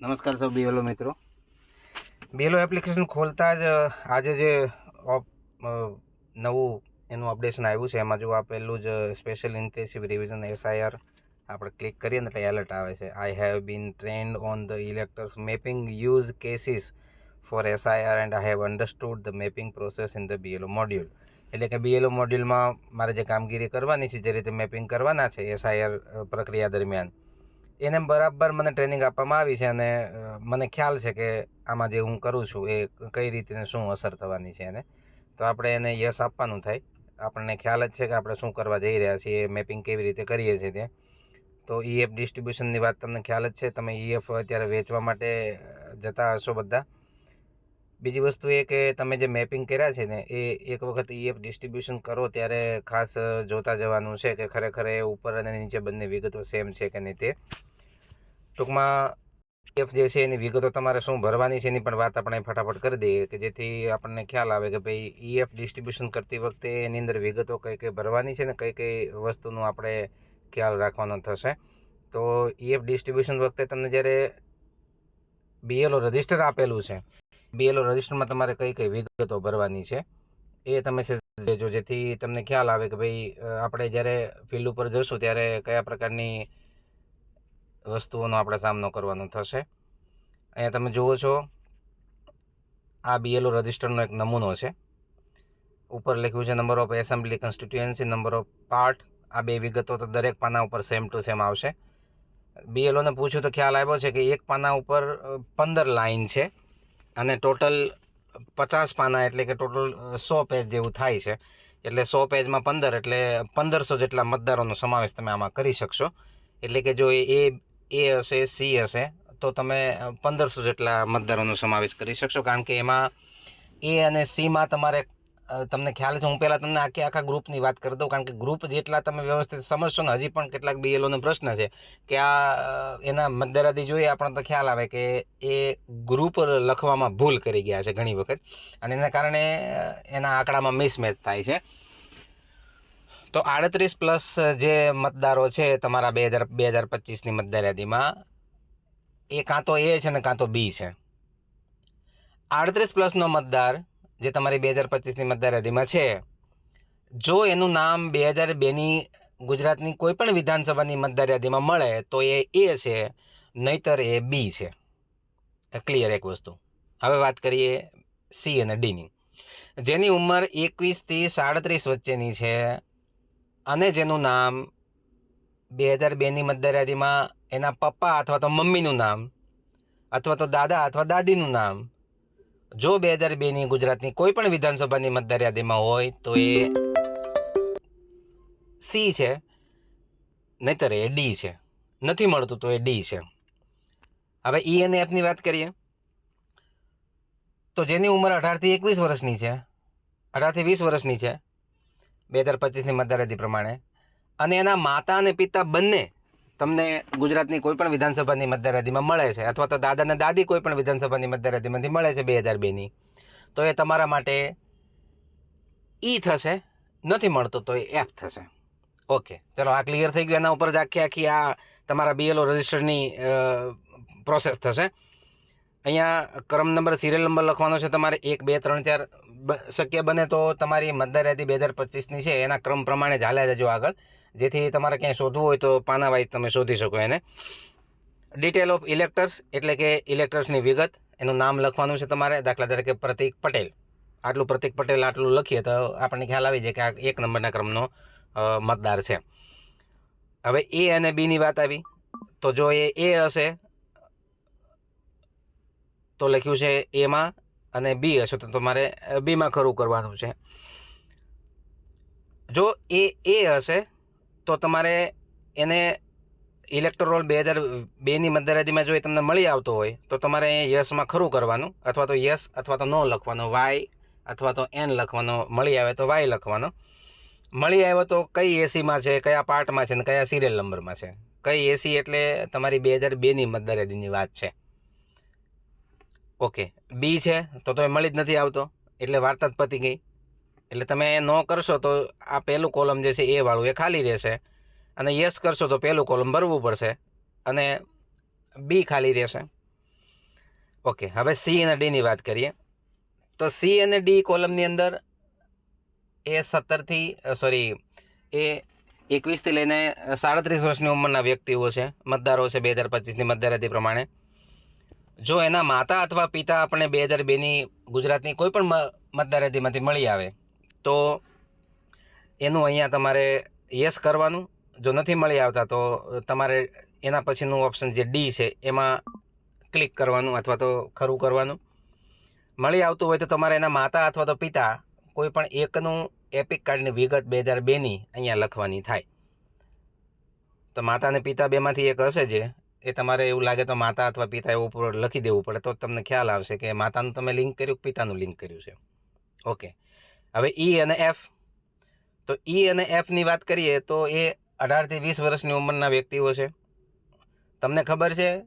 નમસ્કાર સૌ બીએલઓ મિત્રો. બીએલઓ એપ્લિકેશન ખોલતા જ આજે જે નવું એનું અપડેશન આવ્યું છે, એમાં જો આ પહેલું જ સ્પેશિયલ ઇન્ટેન્સિવ રિવિઝન એસઆઈઆર આપણે ક્લિક કરીએ ને એટલે એલર્ટ આવે છે. I have been trained on the electors mapping use cases for SIR and I have understood the mapping process in the BLO module એટલે કે બીએલઓ મોડ્યુલમાં મારે જે કામગીરી કરવાની છે, જે રીતે મેપિંગ કરવાના છે એસઆઈઆર પ્રક્રિયા દરમિયાન એને બરાબર મને ટ્રેનિંગ આપવામાં આવી છે અને મને ખ્યાલ છે કે આમાં જે હું કરું છું એ કઈ રીતે શું અસર થવાની છે એને. તો આપણે એને યસ આપવાનું થાય. આપણને ખ્યાલ જ છે કે આપણે શું કરવા જઈ રહ્યા છીએ મેપિંગ કેવી રીતે કરીએ છીએ તે તો ઈએફ ડિસ્ટ્રીબ્યુશનની વાત તમને ખ્યાલ જ છે. તમે ઈએફ અત્યારે વેચવા માટે જતા હશો બધા. બીજી વસ્તુ એ કે તમે જે મેપિંગ કર્યા છે ને, એ એક વખત ઈએફ ડિસ્ટ્રીબ્યુશન કરો ત્યારે ખાસ જોતા જવાનું છે કે ખરેખર એ ઉપર અને નીચે બંને વિગતો સેમ છે કે નહીં તે. ટૂંકમાં એફ જે છે એની વિગતો તમારે શું ભરવાની છે એની પણ વાત આપણે ફટાફટ કરી દઈએ કે જેથી આપણને ખ્યાલ આવે કે ભાઈ ઈએફ ડિસ્ટ્રીબ્યુશન કરતી વખતે એની અંદર વિગતો કઈ કઈ ભરવાની છે ને કઈ કઈ વસ્તુનું આપણે ખ્યાલ રાખવાનો થશે. તો ઈએફ ડિસ્ટ્રીબ્યુશન વખતે તમને જ્યારે બીએલઓ રજિસ્ટર આપેલું છે બીએલઓ રજિસ્ટરમાં તમારે કઈ કઈ વિગતો ભરવાની છે, એ તમે લેજો જેથી તમને ખ્યાલ આવે કે ભાઈ આપણે જ્યારે ફિલ્ડ ઉપર જશું ત્યારે કયા પ્રકારની વસ્તુઓનો આપણે સામનો કરવાનો થશે. અહીંયા તમે જુઓ છો, આ બીએલઓ રજિસ્ટરનો એક નમૂનો છે. ઉપર લખ્યું છે number of assembly constituency number of part આ બે વિગતો તો દરેક પાના ઉપર સેમ ટુ સેમ આવશે. બીએલઓને પૂછ્યું તો ખ્યાલ આવ્યો છે કે એક પાના ઉપર પંદર લાઈન છે અને ટોટલ પચાસ પાના એટલે કે ટોટલ સો પેજ જેવું થાય છે. એટલે સો પેજમાં પંદર એટલે પંદરસો જેટલા મતદારોનો સમાવેશ તમે આમાં કરી શકશો. એટલે કે જો એ એ હશે, સી હશે, તો તમે પંદરસો જેટલા મતદારોનો સમાવેશ કરી શકશો. કારણ કે એમાં એ અને સીમાં તમારે તમને ખ્યાલ છે, હું પહેલાં તમને આખી આખા ગ્રુપની વાત કરી દઉં. કારણ કે ગ્રુપ જેટલા તમે વ્યવસ્થિત સમજશો ને, હજી પણ કેટલાક બીએલઓનો પ્રશ્ન છે કે આ એના મતદારાદી જોઈએ આપણને તો ખ્યાલ આવે કે એ ગ્રુપ લખવામાં ભૂલ કરી ગયા છે ઘણી વખત. અને એના કારણે એના આંકડામાં મિસમેચ થાય છે. તો આડત્રીસ પ્લસ જે મતદારો છે તમારા બે હજાર બે હજાર પચીસની મતદાર યાદીમાં એ કાં તો એ છે ને કાં તો બી છે. આડત્રીસ પ્લસનો મતદાર જે તમારી બે હજાર પચીસની મતદાર યાદીમાં છે, જો એનું નામ બે હજાર બેની ગુજરાતની કોઈ પણ વિધાનસભાની મતદાર યાદીમાં મળે, તો એ એ છે, નહીતર એ બી છે. ક્લિયર એક વસ્તુ. હવે વાત કરીએ સી અને ડીની. જેની ઉંમર એકવીસથી સાડત્રીસ વચ્ચેની છે અને જેનું નામ બે હજાર બેની મતદાર એના પપ્પા અથવા તો મમ્મીનું નામ અથવા તો દાદા અથવા દાદીનું નામ. જો બે હજાર બેની ગુજરાતની કોઈ પણ વિધાનસભાની મતદાર હોય તો એ સી છે, નહીતર એ ડી છે. નથી મળતું તો એ ડી છે. હવે ઈ અને એફની વાત કરીએ. તો જેની ઉંમર અઢારથી એકવીસ વર્ષની છે, અઢારથી વીસ વર્ષની છે બે હજાર પચીસની મતદાર પ્રમાણે. અને એના માતા અને પિતા બંને તમને ગુજરાતની કોઈ પણ વિધાનસભાની મતદાર મળે છે. અથવા તો દાદા અને દાદી કોઈ પણ વિધાનસભાની મતદાર મળે છે બે હજાર બેની. તો એ તમારા માટે ઈ થશે, નથી મળતો તો એ એફ થશે. ઓકે ચલો આ ક્લિયર થઈ ગયું. એના ઉપર જ આખી આખી આ તમારા બીએલઓ રજિસ્ટરની પ્રોસેસ થશે. અહીંયા ક્રમ નંબર સિરિયલ નંબર લખવાનો છે. તમારે એક, બે, ત્રણ, ચાર શક્ય બને તો તમારી મતદાર યાદી બે હજાર પચીસની છે. એના ક્રમ પ્રમાણે જ હાલ્યા જજો આગળ. જેથી તમારે ક્યાંય શોધવું હોય તો પાના વાઇઝ તમે શોધી શકો એને. ડિટેલ ઓફ ઇલેક્ટર્સ એટલે કે ઇલેક્ટર્સની વિગત. એનું નામ લખવાનું છે તમારે. દાખલા તરીકે પ્રતિક પટેલ. આટલું પ્રતિક પટેલ આટલું લખીએ તો આપણને ખ્યાલ આવી જાય કે આ એક નંબરના ક્રમનો મતદાર છે. હવે એ અને બીની વાત આવી. તો જો એ એ હશે તો લખ્યું છે એમાં અને બી હશે. તો તમારે બીમાં ખરું કરવાનું છે. જો એ એ હશે, તો તમારે એને ઇલેક્ટરોલ બે હજાર બેની મતદાર જો એ તમને મળી આવતો હોય, તો તમારે યસમાં ખરું કરવાનું. અથવા તો યસ અથવા તો નો લખવાનો. વાય, અથવા તો એન લખવાનો. મળી આવે તો વાય લખવાનો. મળી આવ્યો તો કઈ એસીમાં છે, કયા પાર્ટમાં છે, ને કયા સિરિયલ નંબરમાં છે? કઈ એસી એટલે તમારી બે હજાર બેની મતદાર વાત છે. ઓકે. બી છે, તો તો એ મળી જ નથી આવતો. એટલે વાર્તા જ પતી ગઈ. એટલે તમે એ નો કરશો તો આ પહેલું કોલમ જે છે એ વાળું એ ખાલી રહેશે. અને યસ કરશો તો પહેલું કોલમ ભરવું પડશે. અને બી ખાલી રહેશે. ઓકે, હવે સી અને ડીની વાત કરીએ. તો સી અને ડી કોલમની અંદર એ સત્તરથી સોરી, એ એકવીસથી લઈને સાડત્રીસ વર્ષની ઉંમરના વ્યક્તિઓ છે. મતદારો છે બે હજાર પચીસની મતદાર પ્રમાણે. જો એના માતા અથવા પિતા આપણે બે હજાર બેની ગુજરાતની કોઈ પણ મતદાર યાદીમાંથી મળી આવે, તો એનું અહીંયા તમારે યસ કરવાનું. જો નથી મળી આવતા, તો તમારે એના પછીનું ઓપ્શન જે ડી છે, એમાં ક્લિક કરવાનું અથવા તો ખરું કરવાનું. મળી આવતું હોય તો તમારે એના માતા અથવા તો પિતા કોઈ પણ એકનું એપિક કાર્ડની વિગત બે હજાર બેની અહીંયા લખવાની થાય. તો માતા અને પિતા બેમાંથી એક હશે જે એ તમારે એવું લાગે તો માતા અથવા પિતા એવું ઉપર લખી દેવું પડે, તો તમને ખ્યાલ આવશે કે માતાનું તમે લિંક કર્યું પિતાનું લિંક કર્યું છે. ઓકે. હવે ઈ અને એફ તો ઈ અને એફની વાત કરીએ તો એ અઢારથી વીસ વર્ષની ઉંમરના વ્યક્તિઓ છે. તમને ખબર છે?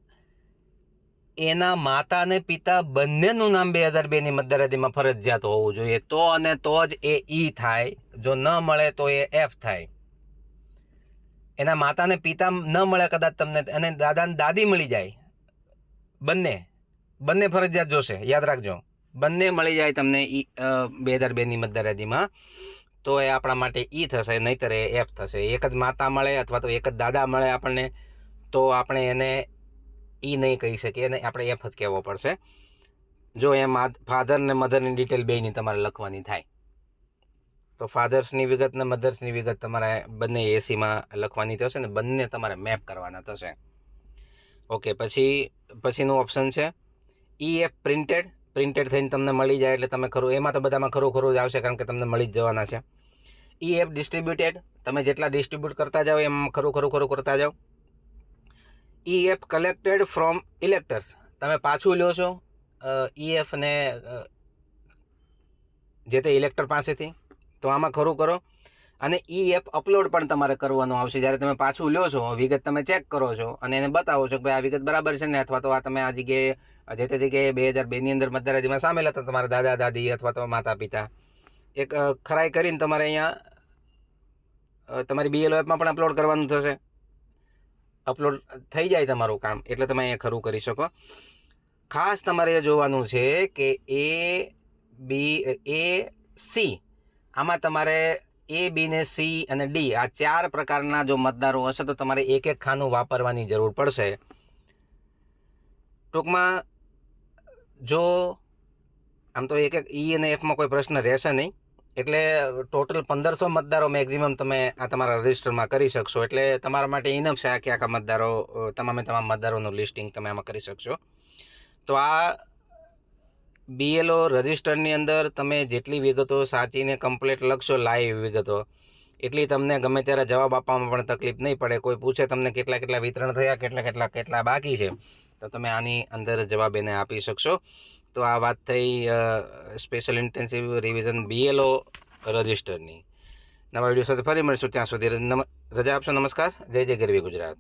એના માતા અને પિતા બંનેનું નામ બે હજાર બેની મતદાર ફરજિયાત હોવું જોઈએ. તો અને તો જ એ ઈ થાય. જો ન મળે તો એ એફ થાય. એના માતાને પિતા ન મળે કદાચ તમને અને દાદાને દાદી મળી જાય. બંને બંને ફરજિયાત જોશે, યાદ રાખજો. બંને મળી જાય તમને ઈ બે હજાર બેની મતદાર તો એ આપણા માટે ઈ થશે, નહીતર એ એફ થશે. એક જ માતા મળે અથવા તો એક જ દાદા મળે આપણને, તો આપણે એને ઈ નહીં કહી શકીએ અને આપણે એફ જ કહેવો પડશે. જો એમ ફાધર ને મધરની ડિટેલ બેની તમારે લખવાની થાય. તો ફાધર્સની વિગત ને મધર્સની વિગત તમારે બંને એસીમાં લખવાની થશે ને બંને તમારે મેપ કરવાના થશે. ઓકે પછી, પછીનું ઓપ્શન છે. ઈ એફ પ્રિન્ટેડ પ્રિન્ટેડ થઈને તમને મળી જાય એટલે તમે ખરું, એમાં તો બધામાં ખરું ખરું જ આવશે કારણ કે તમને મળી જ જવાના છે. ઈ એફ ડિસ્ટ્રીબ્યુટેડ તમે જેટલા ડિસ્ટ્રીબ્યુટ કરતા જાઓ એમ ખરું ખરું ખરું કરતા જાઓ. ઈ એફ કલેક્ટેડ ફ્રોમ ઇલેક્ટર્સ તમે પાછું લ્યો છો ઈ એફને જે તે ઇલેક્ટર પાસેથી. તો આમાં ખરું કરો. અને એ એપ અપલોડ પણ તમારે કરવાનું આવશે. જ્યારે તમે પાછું લ્યો છો, વિગત તમે ચેક કરો છો અને એને બતાવો છો કે ભાઈ આ વિગત બરાબર છે ને? અથવા તો આ તમે આ જગ્યાએ જે તે જગ્યાએ બે હજાર બેની અંદર મતદાર યાદીમાં સામેલ હતા તમારા દાદા, દાદી અથવા તો માતા, પિતા. એક ખરાઈ કરીને તમારે અહીંયા તમારી બીએલઓ એપમાં પણ અપલોડ કરવાનું થશે. અપલોડ થઈ જાય તમારું કામ, એટલે તમે અહીંયા ખરું કરી શકો. ખાસ તમારે જોવાનું છે કે એ બી એ સી આમાં તમારે એ બી ને સી અને ડી આ ચાર પ્રકારના જો મતદારો હશે તો તમારે એક એક ખાનું વાપરવાની જરૂર પડશે. ટૂંકમાં જો આમ તો એક એક ઈ અને એફમાં કોઈ પ્રશ્ન રહેશે નહીં, એટલે ટોટલ પંદરસો મતદારો મેક્ઝિમમ તમે આ તમારા રજિસ્ટરમાં કરી શકશો. એટલે તમારા માટે ઇનફ છે આખે આખા મતદારો તમામે તમામ મતદારોનું લિસ્ટિંગ તમે આમાં કરી શકશો. તો આ બીએલઓ રજિસ્ટરની અંદર તમે જેટલી વિગતો સાચીને કમ્પ્લીટ લખશો લાઈવ વિગતો, એટલી તમને ગમે ત્યારે જવાબ આપવામાં પણ તકલીફ નહીં પડે. કોઈ પૂછે તમને કેટલા કેટલા વિતરણ થયા, કેટલા કેટલા કેટલા બાકી છે, તો તમે આની અંદર જવાબ એને આપી શકશો. તો આ વાત થઈ સ્પેશિયલ ઇન્ટેન્સિવ રિવિઝન બીએલઓ રજિસ્ટરની. નવા વીડિયો સાથે ફરી મળીશું. ત્યાં સુધી રજા આપશો. નમસ્કાર. જય જય ગરવી ગુજરાત.